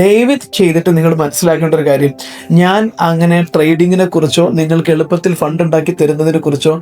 ദയവിത് ചെയ്തിട്ട് നിങ്ങൾ മനസ്സിലാക്കേണ്ട ഒരു കാര്യം. ഞാൻ അങ്ങനെ ട്രേഡിങ്ങിനെ കുറിച്ചോ നിങ്ങൾക്ക് എളുപ്പത്തിൽ ഫണ്ട് ഉണ്ടാക്കി തരുന്നതിനെ കുറിച്ചോ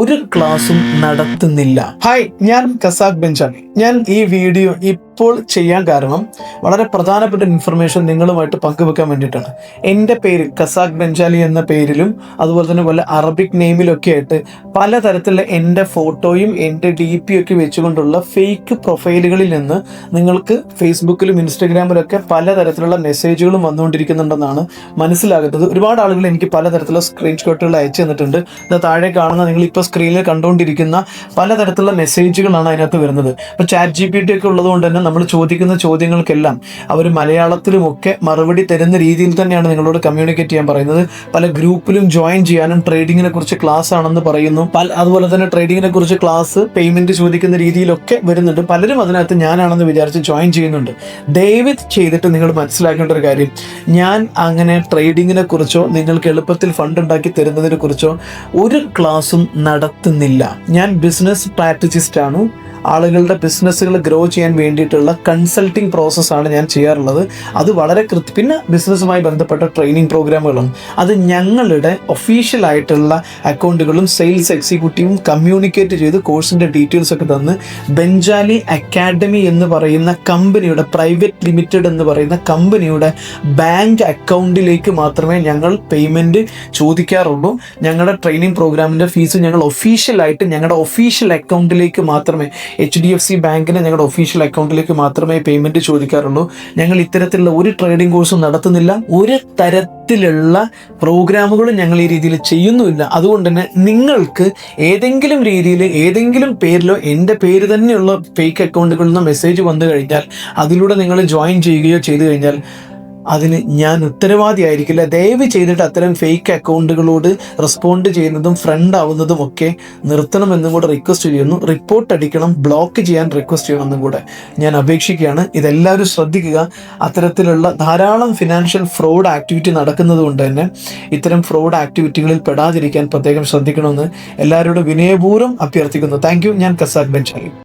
ഒരു ക്ലാസ്സും നടത്തുന്നില്ല. ഹായ് ഞാൻ കസാഖ് ബെഞ്ചാണ്. ഞാൻ ഈ വീഡിയോ ഇപ്പോൾ ചെയ്യാൻ കാരണം വളരെ പ്രധാനപ്പെട്ട ഇൻഫർമേഷൻ നിങ്ങളുമായിട്ട് പങ്കുവെക്കാൻ വേണ്ടിയിട്ടാണ്. എന്റെ പേര് കസാഖ് ബെഞ്ചാലി എന്ന പേരിലും അതുപോലെ തന്നെ വല്ല അറബിക് നെയിമിലൊക്കെ ആയിട്ട് പലതരത്തിലുള്ള എന്റെ ഫോട്ടോയും എന്റെ ഡി പി ഒക്കെ വെച്ചുകൊണ്ടുള്ള ഫേക്ക് പ്രൊഫൈലുകളിൽ നിന്ന് നിങ്ങൾക്ക് ഫേസ്ബുക്കിലും ഇൻസ്റ്റഗ്രാമിലൊക്കെ പലതരത്തിലുള്ള മെസ്സേജുകളും വന്നുകൊണ്ടിരിക്കുന്നുണ്ടെന്നാണ് മനസ്സിലാകുന്നത്. ഒരുപാട് ആളുകൾ എനിക്ക് പലതരത്തിലുള്ള സ്ക്രീൻഷോട്ടുകൾ അയച്ചു തന്നിട്ടുണ്ട്. ഇത് താഴെ കാണുന്ന നിങ്ങൾ ഇപ്പോൾ സ്ക്രീനിൽ കണ്ടുകൊണ്ടിരിക്കുന്ന പലതരത്തിലുള്ള മെസ്സേജുകളാണ് അതിനകത്ത് വരുന്നത്. ഇപ്പോൾ ചാറ്റ് ജി പി ടി ഒക്കെ ഉള്ളതുകൊണ്ട് തന്നെ നമ്മൾ ചോദിക്കുന്ന ചോദ്യങ്ങൾക്കെല്ലാം അവർ മലയാളത്തിലുമൊക്കെ മറുപടി തരുന്ന രീതിയിൽ തന്നെയാണ് നിങ്ങളോട് കമ്മ്യൂണിക്കേറ്റ് ചെയ്യാൻ പറയുന്നത്. പല ഗ്രൂപ്പിലും ജോയിൻ ചെയ്യാനും ട്രേഡിങ്ങിനെ കുറിച്ച് ക്ലാസ് ആണെന്ന് പറയുന്നു. പല അതുപോലെ തന്നെ ട്രേഡിങ്ങിനെ കുറിച്ച് ക്ലാസ് പേയ്മെന്റ് ചോദിക്കുന്ന രീതിയിലൊക്കെ വരുന്നുണ്ട്. പലരും അതിനകത്ത് ഞാനാണെന്ന് വിചാരിച്ച് ജോയിൻ ചെയ്യുന്നുണ്ട്. ദയവിത് ചെയ്തിട്ട് നിങ്ങൾ മനസ്സിലാക്കേണ്ട ഒരു കാര്യം. ഞാൻ അങ്ങനെ ട്രേഡിങ്ങിനെ കുറിച്ചോ നിങ്ങൾക്ക് എളുപ്പത്തിൽ ഫണ്ട് ഉണ്ടാക്കി തരുന്നതിനെ കുറിച്ചോ ഒരു ക്ലാസ്സും നടത്തുന്നില്ല. ഞാൻ ബിസിനസ് സ്ട്രാറ്റജിസ്റ്റ് ആണ്. ആളുകളുടെ ബിസിനസ്സുകൾ ഗ്രോ ചെയ്യാൻ വേണ്ടിയിട്ടുള്ള കൺസൾട്ടിങ് പ്രോസസ്സാണ് ഞാൻ ചെയ്യാറുള്ളത്. അത് വളരെ കൃത്യ പിന്നെ ബിസിനസ്സുമായി ബന്ധപ്പെട്ട ട്രെയിനിങ് പ്രോഗ്രാമുകളും അത് ഞങ്ങളുടെ ഒഫീഷ്യൽ ആയിട്ടുള്ള അക്കൗണ്ടുകളും സെയിൽസ് എക്സിക്യൂട്ടീവും കമ്മ്യൂണിക്കേറ്റ് ചെയ്ത് കോഴ്സിന്റെ ഡീറ്റെയിൽസ് ഒക്കെ തന്ന് ബെഞ്ചാലി അക്കാഡമി എന്ന് പറയുന്ന കമ്പനിയുടെ പ്രൈവറ്റ് ലിമിറ്റഡ് എന്ന് പറയുന്ന കമ്പനിയുടെ ബാങ്ക് അക്കൗണ്ടിലേക്ക് മാത്രമേ ഞങ്ങൾ പേയ്മെന്റ് ചോദിക്കാറുള്ളൂ. ഞങ്ങളുടെ ട്രെയിനിങ് പ്രോഗ്രാമിന്റെ ഫീസ് ഞങ്ങൾ ഒഫീഷ്യലായിട്ട് ഞങ്ങളുടെ ഒഫീഷ്യൽ അക്കൗണ്ടിലേക്ക് മാത്രമേ എച്ച് ഡി എഫ് സി ബാങ്കിന് ഞങ്ങളുടെ ഒഫീഷ്യൽ അക്കൗണ്ടിലേക്ക് മാത്രമേ പേയ്മെന്റ് ചോദിക്കാറുള്ളൂ. ഞങ്ങൾ ഇത്തരത്തിലുള്ള ഒരു ട്രേഡിംഗ് കോഴ്സും നടത്തുന്നില്ല. ഒരു തരത്തിലുള്ള പ്രോഗ്രാമുകളും ഞങ്ങൾ ഈ രീതിയിൽ ചെയ്യുന്നുമില്ല. അതുകൊണ്ട് തന്നെ നിങ്ങൾക്ക് ഏതെങ്കിലും രീതിയിൽ ഏതെങ്കിലും പേരിലോ എന്റെ പേര് തന്നെയുള്ള ഫേക്ക് അക്കൗണ്ടുകളിൽ നിന്ന് മെസ്സേജ് വന്നു കഴിഞ്ഞാൽ അതിലൂടെ നിങ്ങൾ ജോയിൻ ചെയ്യുകയോ ചെയ്തു കഴിഞ്ഞാൽ അതിന് ഞാൻ ഉത്തരവാദിയായിരിക്കില്ല. ദയവ് ചെയ്തിട്ട് അത്തരം ഫേക്ക് അക്കൗണ്ടുകളോട് റെസ്പോണ്ട് ചെയ്യുന്നതും ഫ്രണ്ട് ആവുന്നതും ഒക്കെ നിർത്തണമെന്നും കൂടെ റിക്വസ്റ്റ് ചെയ്യുന്നു. റിപ്പോർട്ട് അടിക്കണം ബ്ലോക്ക് ചെയ്യാൻ റിക്വസ്റ്റ് ചെയ്യണമെന്നും കൂടെ ഞാൻ അപേക്ഷിക്കുകയാണ്. ഇതെല്ലാവരും ശ്രദ്ധിക്കുക. അത്തരത്തിലുള്ള ധാരാളം ഫിനാൻഷ്യൽ ഫ്രോഡ് ആക്ടിവിറ്റി നടക്കുന്നത് കൊണ്ട് തന്നെ ഇത്തരം ഫ്രോഡ് ആക്ടിവിറ്റികളിൽ പെടാതിരിക്കാൻ പ്രത്യേകം ശ്രദ്ധിക്കണമെന്ന് എല്ലാവരോടും വിനയപൂർവം അഭ്യർത്ഥിക്കുന്നു. താങ്ക് ഞാൻ കസാഖ് ബെഞ്ചാലി.